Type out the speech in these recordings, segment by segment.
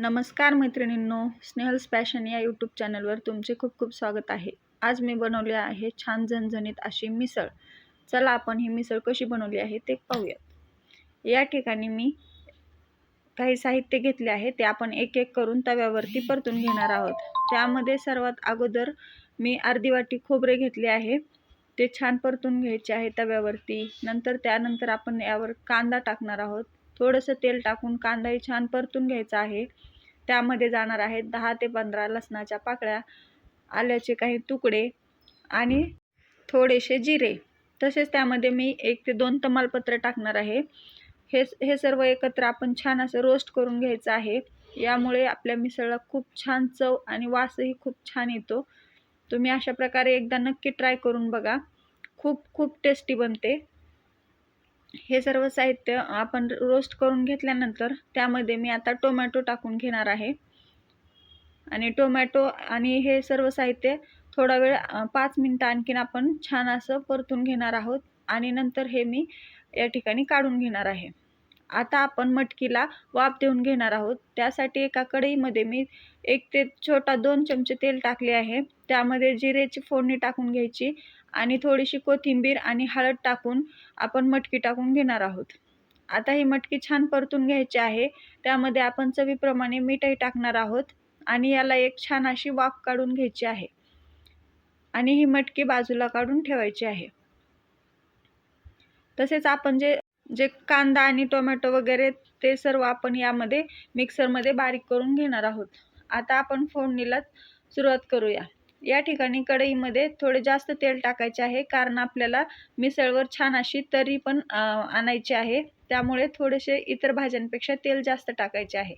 नमस्कार मैत्रिणींनो स्नेहल्स पॅशन या यूट्यूब चॅनलवर तुमचे खूप खूप स्वागत आहे. आज मी बनवले आहे छान झणझणीत अशी मिसळ. चला आपण ही मिसळ कशी बनवली आहे ते पाहूयात. या ठिकाणी मी काही साहित्य घेतले आहे ते आपण एक एक करून तव्यावरती परतून घेणार आहोत. त्यामध्ये सर्वात अगोदर मी अर्धी वाटी खोबरे घेतले आहे ते छान परतून घ्यायचे आहे तव्यावरती. नंतर त्यानंतर आपण यावर कांदा टाकणार आहोत. थोडंसं तेल टाकून कांदाही छान परतून घ्यायचा आहे. त्यामध्ये जाणार आहेत दहा ते पंधरा लसणाच्या पाकळ्या आल्याचे काही तुकडे आणि थोडेसे जिरे. तसेच त्यामध्ये मी एक ते दोन तमालपत्र टाकणार आहे. हे हे सर्व एकत्र आपण छान असं रोस्ट करून घ्यायचं आहे. यामुळे आपल्या मिसळला खूप छान चव आणि वासही खूप छान येतो. तुम्ही अशा प्रकारे एकदा नक्की ट्राय करून बघा. खूप खूप टेस्टी बनते. हे सर्व साहित्य आपण रोस्ट करून घेतल्यानंतर त्यामध्ये मी आता टोमॅटो टाकून घेणार आहे. आणि टोमॅटो आणि हे सर्व साहित्य थोडा वेळ पाच मिनटं आणखीन आपण छान असं परतून घेणार आहोत. आणि नंतर हे मी या ठिकाणी काढून घेणार आहे. आता आपण मटकीला वाफ देऊन घेणार आहोत. त्यासाठी एका कढईमध्ये मी एक ते छोटा दोन चमचे तेल टाकले आहे. त्यामध्ये जिरेची फोडणी टाकून घ्यायची आणि थोडीशी कोथिंबीर आणि हळद टाकून आपण मटकी टाकून घेणार आहोत. आता ही मटकी छान परतून घ्यायची आहे. त्यामध्ये आपण चवीप्रमाणे मीठही टाकणार आहोत आणि याला एक छान अशी वाफ काढून घ्यायची आहे. आणि ही मटकी बाजूला काढून ठेवायची आहे. तसेच आपण जे जे कांदा आणि टोमॅटो वगैरे ते सर्व आपण यामध्ये मिक्सरमध्ये बारीक करून घेणार आहोत. आता आपण फोडणीला सुरुवात करूया. या ठिकाणी कढईमध्ये थोडे जास्त तेल टाकायचे आहे कारण आपल्याला मिसळवर छान अशी तरी पण आणायची आहे. त्यामुळे थोडेसे इतर भाज्यांपेक्षा तेल जास्त टाकायचे आहे.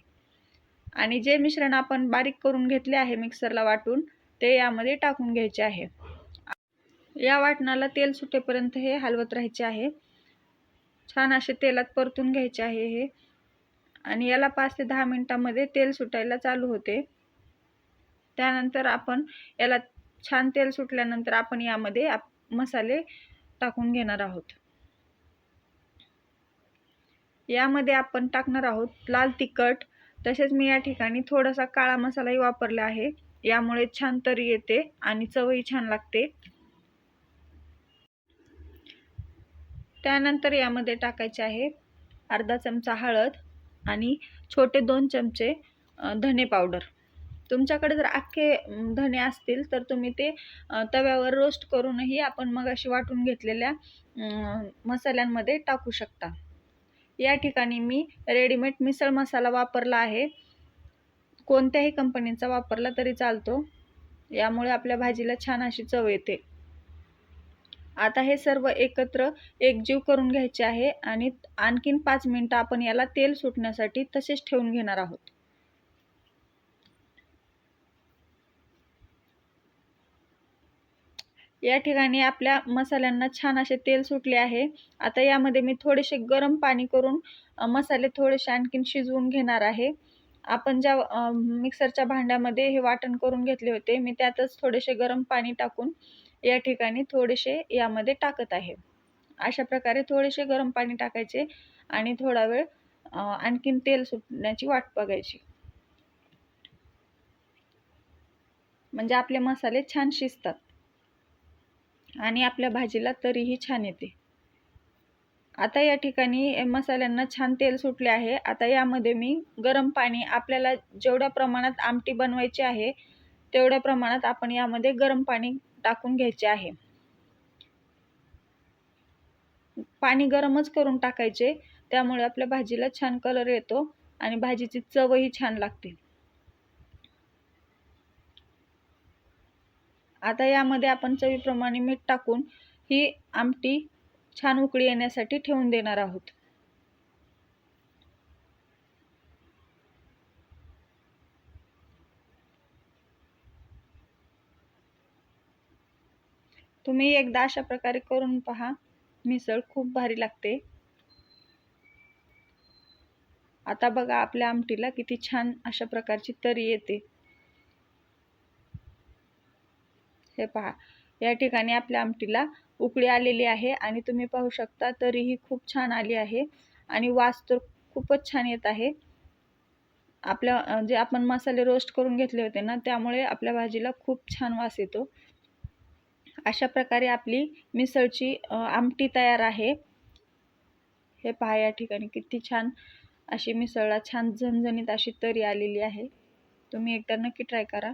आणि जे मिश्रण आपण बारीक करून घेतले आहे मिक्सरला वाटून ते यामध्ये टाकून घ्यायचे आहे. या वाटणाला तेल सुटेपर्यंत हे हलवत राहायचे आहे. छान असे तेलात परतून घ्यायचे आहे हे. आणि याला पाच ते दहा मिनटामध्ये तेल सुटायला चालू होते. त्यानंतर आपण याला छान तेल सुटल्यानंतर आपण यामध्ये आप मसाले टाकून घेणार आहोत. यामध्ये आपण टाकणार आहोत लाल तिखट. तसेच मी या ठिकाणी थोडासा काळा मसालाही वापरला आहे. यामुळे छान तरी येते आणि चवही छान लागते. त्यानंतर यामध्ये टाकायचे आहे अर्धा चमचा हळद आणि छोटे दोन चमचे धने पावडर. तुमच्याकडे जर अख्खे धने असतील तर तुम्ही ते तव्यावर रोस्ट करूनही आपण मग अशी वाटून घेतलेल्या मसाल्यांमध्ये टाकू शकता. या ठिकाणी मी रेडीमेड मिसळ मसाला वापरला आहे. कोणत्याही कंपनीचा वापरला तरी चालतो. यामुळे आपल्या भाजीला छान अशी चव येते. आता हे सर्व एकत्र एकजीव करून घ्यायचे आहे आणि आणखीन पाच मिनटं आपण याला तेल सुटण्यासाठी तसेच ठेवून घेणार आहोत. या ठिकाणी आपल्या मसाल्यांना छान असे तेल सुटले आहे. आता यामध्ये मी थोडेसे गरम पाणी करून मसाले थोडेसे आणखीन शिजवून घेणार आहे. आपण ज्या मिक्सरच्या भांड्यामध्ये हे वाटण करून घेतले होते मी त्यातच थोडेसे गरम पाणी टाकून या ठिकाणी थोडेसे यामध्ये टाकत आहे. अशा प्रकारे थोडेसे गरम पाणी टाकायचे आणि थोडा वेळ आणखीन तेल सुटण्याची वाट बघायची. म्हणजे आपले मसाले छान शिजतात. आणि आपल्या भाजीला तरीही छान येते. आता या ठिकाणी मसाल्यांना छान तेल सुटले आहे. आता यामध्ये मी गरम पाणी आपल्याला जेवढ्या प्रमाणात आमटी बनवायची आहे तेवढ्या प्रमाणात आपण यामध्ये गरम पाणी टाकून घ्यायचे आहे. पाणी गरमच करून टाकायचे त्यामुळे आपल्या भाजीला छान कलर येतो आणि भाजीची चवही छान लागते. आता यामध्ये आपण चवीप्रमाणे मीठ टाकून ही आमटी छान उकळी येण्यासाठी ठेवून देणार आहोत. तुम्ही एकदा अशा प्रकारे करून पहा. मिसळ खूप भारी लागते. आता बघा आपल्या आमटीला किती छान अशा प्रकारची तरी येते. हे पहा. या ठिकाणी आपल्या आमटीला उकळी आलेली आहे आणि तुम्ही पाहू शकता तरीही खूप छान आली आहे आणि वास तर खूपच छान येत आहे. आपल्या जे आपण मसाले रोस्ट करून घेतले होते ना त्यामुळे आपल्या भाजीला खूप छान वास येतो. अशा प्रकारे आपली मिसळची आमटी तयार आहे. हे पहा या ठिकाणी किती छान अशी मिसळला छान झणझणीत अशी तरी आलेली आहे. तुम्ही एकदा नक्की ट्राय करा.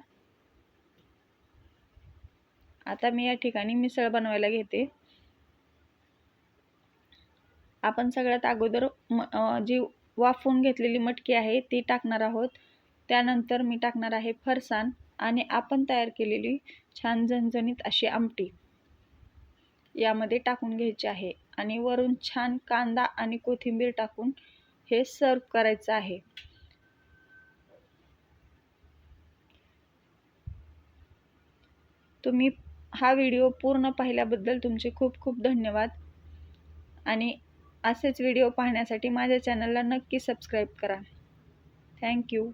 आता मी या ठिकाणी मिसळ बनवायला घेते. आपण सगळ्यात अगोदर म जी वाफवून घेतलेली मटकी आहे ती टाकणार आहोत. त्यानंतर मी टाकणार आहे फरसाण. आणि आपण तयार केलेली छान झणझणीत अशी आमटी यामध्ये टाकून घ्यायची आहे. आणि वरून छान कांदा आणि कोथिंबीर टाकून हे सर्व करायचं आहे. तुम्ही हा व्हिडिओ पूर्ण पाहिल्याबद्दल तुमचे खूप खूप धन्यवाद. आणि असेच व्हिडिओ पाहण्यासाठी माझ्या चॅनलला नक्की सबस्क्राईब करा. थँक्यू.